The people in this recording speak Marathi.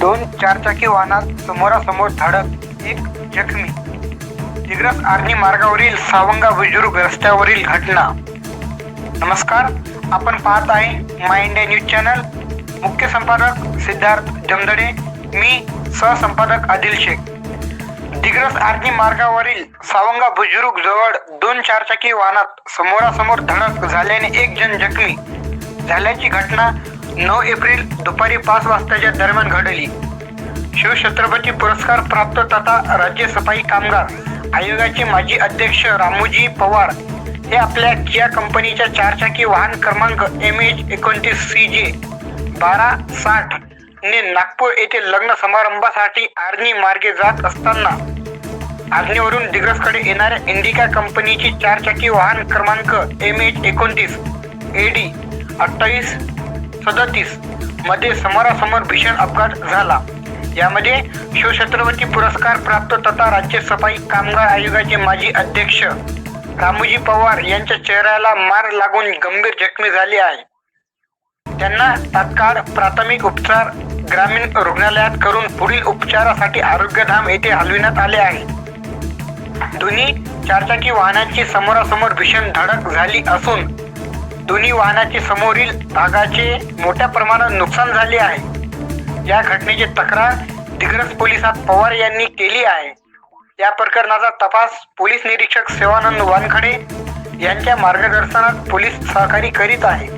दोन चारचाकी वाहनात समोरासमोर धडक एक जखमी. दिग्रस आर्णी मार्गावरील सावंगा बुजुर्ग रस्त्यावरील घटना. नमस्कार आपण पाहत आहे माय इंडिया न्यूज चॅनल. मुख्य संपादक सिद्धार्थ जमदडे मी सहसंपादक आदिल शेख. दिग्रस आर्णी मार्गावरील सावंगा बुजुर्ग जवळ दोन चारचाकी वाहनात समोरासमोर धडक झाल्याने एक जण जखमी. झाल्याची घटना नऊ एप्रिल दुपारी पाच वाजताच्या दरम्यान घडली. शिवछत्रपती पुरस्कार प्राप्त तथा राज्य सफाई कामगार आयोगाचे माजी अध्यक्ष रामोजी पवार हे आपल्या किया कंपनीच्या चारचाकी वाहन क्रमांक एम एच एकोणतीस सी जे बारा साठ ने नागपूर येथे लग्न समारंभासाठी आर्नी मार्गे जात असताना आर्नीवरून दिग्रसकडे येणाऱ्या इंडिका कंपनीची चारचाकी वाहन क्रमांक एम एच एकोणतीस ए डी अठ्ठावीस सदतीसमध्ये समोरासमोर भीषण अपघात झाला. यामध्ये शिवछत्रपती पुरस्कार प्राप्त तथा राज्य सफाई कामगार आयोगाचे माजी अध्यक्ष रामोजी पवार यांच्या चेहऱ्याला मार लागून गंभीर जखमी झाले आहे. त्यांना तात्काळ प्राथमिक उपचार ग्रामीण रुग्णालयात करून पुढील उपचारासाठी आरोग्यधाम येथे हलविण्यात आले आहे. दोन्ही चारचाकी वाहनांची समोरासमोर भीषण धडक झाली असून दोन्ही वाहनाचे समोरील भागाचे मोठ्या प्रमाणात नुकसान झाले आहे. या घटनेची तक्रार दिग्रस पोलिसात पवार यांनी केली आहे. या प्रकरणाचा तपास पोलीस निरीक्षक सेवानंद वानखडे यांच्या मार्गदर्शनात पोलीस सहकारी करीत आहे